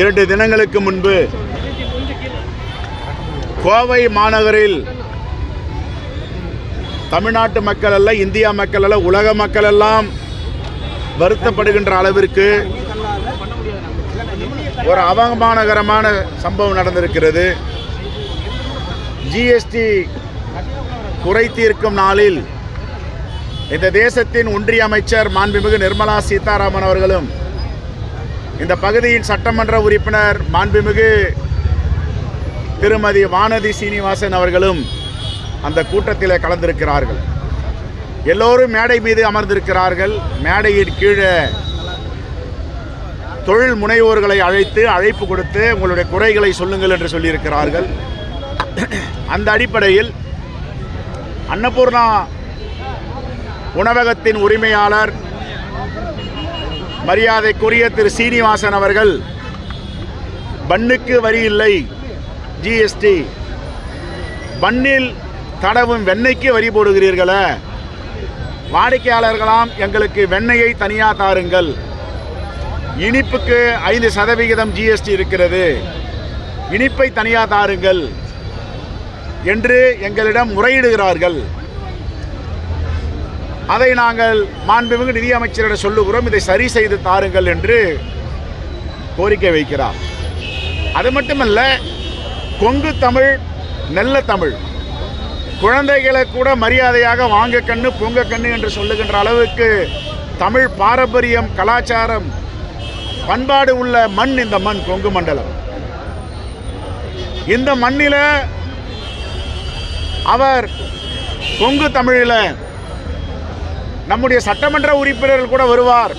இரண்டு தினங்களுக்கு முன்பு கோவை மாநகரில் தமிழ்நாட்டு மக்கள் அல்ல இந்தியா மக்கள் அல்ல உலக மக்கள் எல்லாம் வருத்தப்படுகின்ற அளவிற்கு ஒரு அவமானகரமான சம்பவம் நடந்திருக்கிறது. ஜிஎஸ்டி குறை தீர்க்கும் நாளில் இந்த தேசத்தின் ஒன்றிய அமைச்சர் மாண்புமிகு நிர்மலா சீதாராமன் அவர்களும் இந்த பகுதியின் சட்டமன்ற உறுப்பினர் மாண்புமிகு திருமதி வானதி சீனிவாசன் அவர்களும் அந்த கூட்டத்தில் கலந்திருக்கிறார்கள். எல்லோரும் மேடை மீது அமர்ந்திருக்கிறார்கள். மேடையின் கீழே தொழில் முனைவோர்களை அழைத்து அழைப்பு கொடுத்து உங்களுடைய குறைகளை சொல்லுங்கள் என்று சொல்லியிருக்கிறார்கள். அந்த அடிப்படையில் அன்னபூர்ணா உணவகத்தின் உரிமையாளர் மரியாதைக்குரிய திரு சீனிவாசன் அவர்கள் பண்ணுக்கு வரி இல்லை ஜிஎஸ்டி பண்ணில் தடவும் வெண்ணெய்க்கு வரி போடுகிறீர்களே வாடிக்கையாளர்களாம் எங்களுக்கு வெண்ணெயை தனியாக தாருங்கள். இனிப்புக்கு ஐந்து சதவிகிதம் ஜிஎஸ்டி இருக்கிறது இனிப்பை தனியாக தாருங்கள் என்று எங்களிடம் முறையிடுகிறார்கள். அதை நாங்கள் மாண்புமிகு நிதியமைச்சரிடம் சொல்லுகிறோம். இதை சரி செய்து தாருங்கள் என்று கோரிக்கை வைக்கிறார். அது மட்டுமல்ல கொங்கு தமிழ் நல்ல தமிழ். குழந்தைகளை கூட மரியாதையாக வாங்க கண்ணு பொங்க கண்ணு என்று சொல்லுகின்ற அளவுக்கு தமிழ் பாரம்பரியம் கலாச்சாரம் பண்பாடு உள்ள மண் இந்த மண் கொங்கு மண்டலம். இந்த மண்ணில அவர் கொங்கு தமிழில் நம்முடைய சட்டமன்ற உறுப்பினர்கள் கூட வருவார்.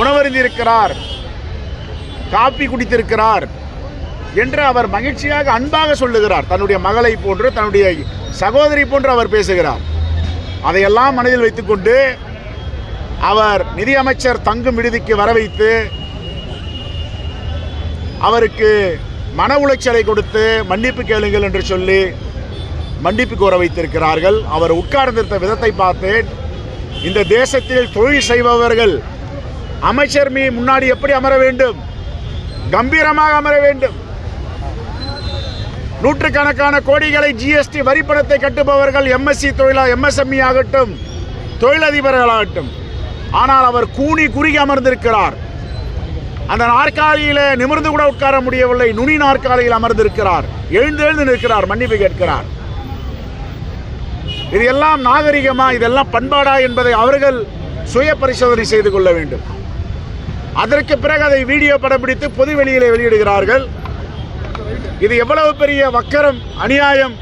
உணவருந்திருக்கிறார் காப்பி குடித்திருக்கிறார் என்று அவர் மகிழ்ச்சியாக அன்பாக சொல்லுகிறார். தன்னுடைய மகளை போன்று தன்னுடைய சகோதரி போன்று அவர் பேசுகிறார். அதையெல்லாம் மனதில் வைத்துக்கொண்டு அவர் நிதியமைச்சர் தங்கும் விடுதிக்கு வர வைத்து அவருக்கு மன உளைச்சலை கொடுத்து மன்னிப்பு கேளுங்கள் என்று சொல்லி மன்னிப்பு கோர வைத்திருக்கிறார்கள். அவர் உட்கார்ந்திருந்த விதத்தை பார்த்தேன். இந்த தேசத்தில் தொழில் செய்பவர்கள் அமைச்சர் மீ முன்னாடி எப்படி அமர வேண்டும்? கம்பீரமாக அமர வேண்டும். நூற்றுக்கணக்கான கோடிகளை ஜிஎஸ்டி வரிப்பணத்தை கட்டுபவர்கள் எம்எஸ்சி தொழிலா எம்எஸ்எம்இ ஆகட்டும் தொழிலதிபர்களாகட்டும். ஆனால் அவர் கூனி குறுகி அமர்ந்திருக்கிறார். அந்த நாற்காலியில் நிமிர்ந்து கூட உட்கார முடியவில்லை. நுனி நாற்காலியில் அமர்ந்திருக்கிறார். எழுந்து எழுந்து நிற்கிறார். மன்னிப்பு கேட்கிறார். இது எல்லாம் நாகரிகமா இதெல்லாம் பண்பாடா என்பதை அவர்கள் சுய பரிசோதனை செய்து கொள்ள வேண்டும். அதற்கு பிறகு அதை வீடியோ படம் பிடித்து பொது வெளியிலே வெளியிடுகிறார்கள். இது எவ்வளவு பெரிய வக்கரம் அநியாயம்?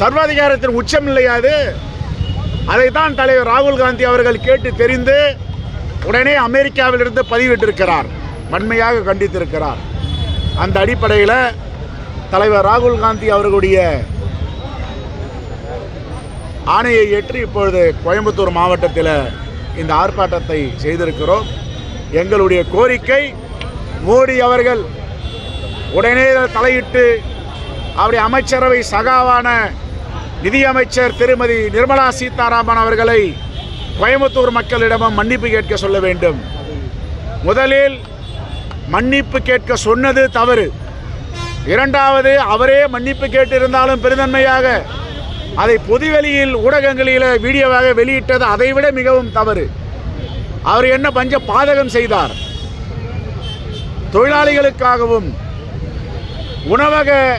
சர்வாதிகாரத்தின் உச்சம் இல்லையா அது? அதைத்தான் தலைவர் ராகுல் காந்தி அவர்கள் கேட்டு தெரிந்து உடனே அமெரிக்காவிலிருந்து பதிவிட்டிருக்கிறார். வன்மையாக கண்டித்திருக்கிறார். அந்த அடிப்படையில் தலைவர் ராகுல் காந்தி அவர்களுடைய ஆணையை ஏற்று இப்பொழுது கோயம்புத்தூர் மாவட்டத்தில் இந்த ஆர்ப்பாட்டத்தை செய்திருக்கிறோம். எங்களுடைய கோரிக்கை மோடி அவர்கள் உடனே தலையிட்டு அவருடைய அமைச்சரவை சகாவான நிதியமைச்சர் திருமதி நிர்மலா சீதாராமன் அவர்களை கோயம்புத்தூர் மக்களிடமும் மன்னிப்பு கேட்க சொல்ல வேண்டும். முதலில் மன்னிப்பு கேட்க சொன்னது தவறு. இரண்டாவது அவரே மன்னிப்பு கேட்டிருந்தாலும் பெருந்தன்மையாக. அதை பொதுவெளியில் ஊடகங்களில் வீடியோவாக வெளியிட்டது அதைவிட மிகவும் தவறு. அவர் என்ன பஞ்ச பாதகம் செய்தார்? தொழிலாளிகளுக்காகவும் உணவக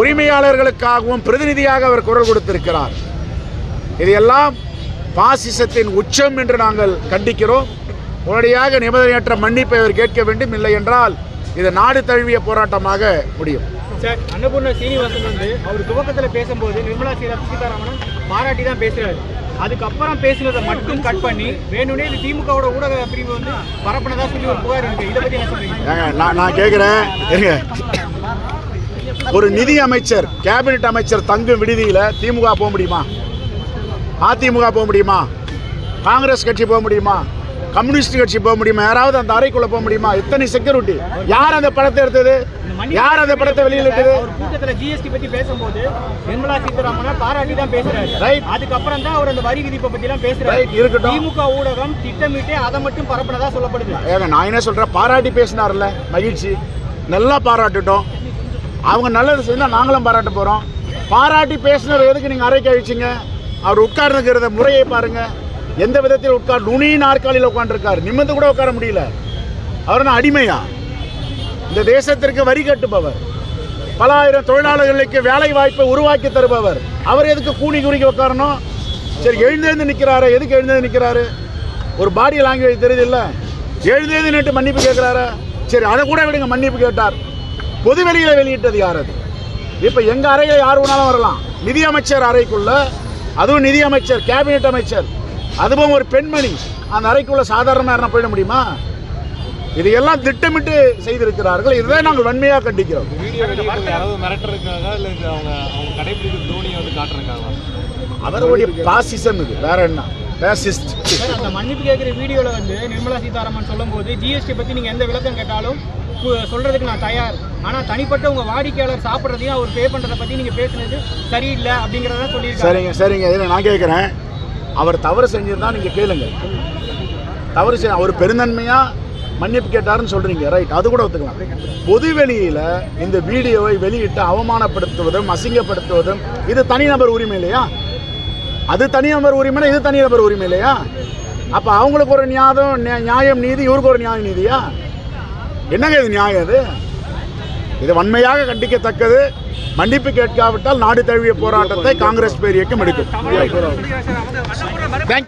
உரிமையாளர்களுக்காகவும் பிரதிநிதியாக அவர் குரல் கொடுத்திருக்கிறார். இதையெல்லாம் பாசிசத்தின் உச்சம் என்று நாங்கள் கண்டிக்கிறோம். உடனடியாக நிபந்தனையற்ற மன்னிப்பை அவர் கேட்க வேண்டும். இல்லை என்றால் இது நாடு தழுவிய போராட்டமாக முடியும். சார் அன்னபூர்ணா சீனிவாசன் வந்து அவர் துவக்கத்தில் பேசும்போது நிர்மலா சீதா சீதாராமன் பாராட்டி தான் பேசுறாரு. அதுக்கப்புறம் பேசுனதை மட்டும் கட் பண்ணி வேணும்னே இது திமுகவோட ஊடக பிரிவு வந்து பரப்புனதா சொல்லி ஒரு புகார் இருக்கு. இதை பத்தி என்ன சொல்றீங்க? நான் நான் கேட்குறேன் ஒரு நிதி அமைச்சர் கேபினெட் அமைச்சர் தங்கும் விடுதியில் திமுக போக முடியுமா? அதிமுக போக முடியுமா? காங்கிரஸ் கட்சி போக முடியுமா? கம்யூனிஸ்ட் கட்சி போக முடியுமா? யாராவது அந்த அறைக்குள்ள போக முடியுமா? எத்தனை செக்யூரிட்டி யார் அந்த படத்தை எடுத்தது? யார் அந்த படத்தை வெளியிட்டது? கூட்டத்துல ஜிஎஸ்டி பத்தி பேசும்போது நிர்மலா சீதாராமனை பாராட்டி தான் பேசுறாரு. Right. அதுக்கப்புறம் தான் அவர் அந்த வரி விதிப்பை பத்தி எல்லாம் பேசுறாரு. இருக்கட்டும். திமுக ஊடகம் திட்டமிட்டு அதை மட்டும் பரப்புனதா சொல்லப்படுது. ஏங்க நான் என்ன சொல்கிறேன் பாராட்டி பேசினார்ல மகிழ்ச்சி. நல்லா பாராட்டுட்டோம். அவங்க நல்லது செஞ்சால் நாங்களும் பாராட்ட போகிறோம் பாராட்டி பேசினவர் எதுக்கு நீங்கள் அறைக்கு அழிச்சிங்க? அவர் உட்கார்ந்துக்கிறத முறையை பாருங்க. எந்த விதத்தில் உட்கார் நுனி நாற்காலியில் உட்காந்துருக்காரு நிமிந்து கூட உட்கார முடியல. அவர் என்ன அடிமையா? இந்த தேசத்திற்கு வரி கட்டுபவர். பல ஆயிரம் தொழிலாளர்களுக்கு வேலை வாய்ப்பை உருவாக்கி தருபவர். அவர் எதுக்கு கூனி குறுக்கி உட்காரணும்? சரி எழுந்தேந்து நிற்கிறாரு எதுக்கு எழுந்தேந்து நிற்கிறாரு ஒரு பாடி லாங்குவேஜ் தெரியுது இல்லை எழுந்தேந்து நின்று மன்னிப்பு கேட்குறாரு? சரி அதை கூட விடுங்க மன்னிப்பு கேட்டார். பொது வெளியில் வெளியிட்டது யார் அது? இப்போ எங்கள் அறையில் யார் வேணாலும் வரலாம். நிதியமைச்சர் அறைக்குள்ள அதுவும் நிதியமைச்சர் கேபினெட் அமைச்சர். அதுவும் ஒரு பெண்மணி. அந்த அறைக்குள்ள சாதாரணமாக யாருன்னா போயிட முடியுமா? இதையெல்லாம் திட்டமிட்டு செய்திருக்கிறார்கள். இதுதான் நாங்கள் வன்மையாக கண்டிக்கிறோம். வீடியோ வெளியிட்டு யாராவது மிரட்டுறதுக்காக இல்லை இது அவங்க அவங்க கடைபிடிக்கிற தோனியை வந்து காட்டுறதுக்காக அவருடைய பாசிசம் இது. வேற என்ன? பேசிஸ்ட். அந்த மன்னிப்பு கேட்குற வீடியோல வந்து நிர்மலா சீதாராமன் சொல்லும்போது ஜிஎஸ்டி பத்தி நீங்க எந்த விளக்கம் கேட்டாலும் கு- சொல்றதுக்கு நான் தயார். ஆனா தனிப்பட்ட உங்க வாடிக்கையாளர் சாப்பிட்றதையும் அவர் பே பண்றதை பத்தி நீங்க பேசுனது சரியில்லை அப்படிங்கறத சொல்லியிருக்காரு. சரிங்க சரிங்க. இதில் நான் கேட்குறேன். அவர் தவறு செஞ்சிருந்தா நீங்கள் கேளுங்க. தவறு செய் அவர் பெருந்தன்மையாக மன்னிப்பு கேட்டாருன்னு சொல்கிறீங்க ரைட் அது கூட ஒத்துக்கலாம். பொது வெளியில் இந்த வீடியோவை வெளியிட்டு அவமானப்படுத்துவதும் அசிங்கப்படுத்துவதும் இது தனிநபர் உரிமை இல்லையா? அது தனிநபர் உரிமைனா இது தனிநபர் உரிமை இல்லையா? அப்போ அவங்களுக்கு ஒரு நியாயம் நியாயம் நீதி இவருக்கு ஒரு நியாயம் நீதியா? என்னங்க இது நியாயம் அது? இது வன்மையாக கண்டிக்கத்தக்கது. மன்னிப்பு கேட்காவிட்டால் நாடு தழுவிய போராட்டத்தை காங்கிரஸ் பேர் இயக்கம் எடுக்கும்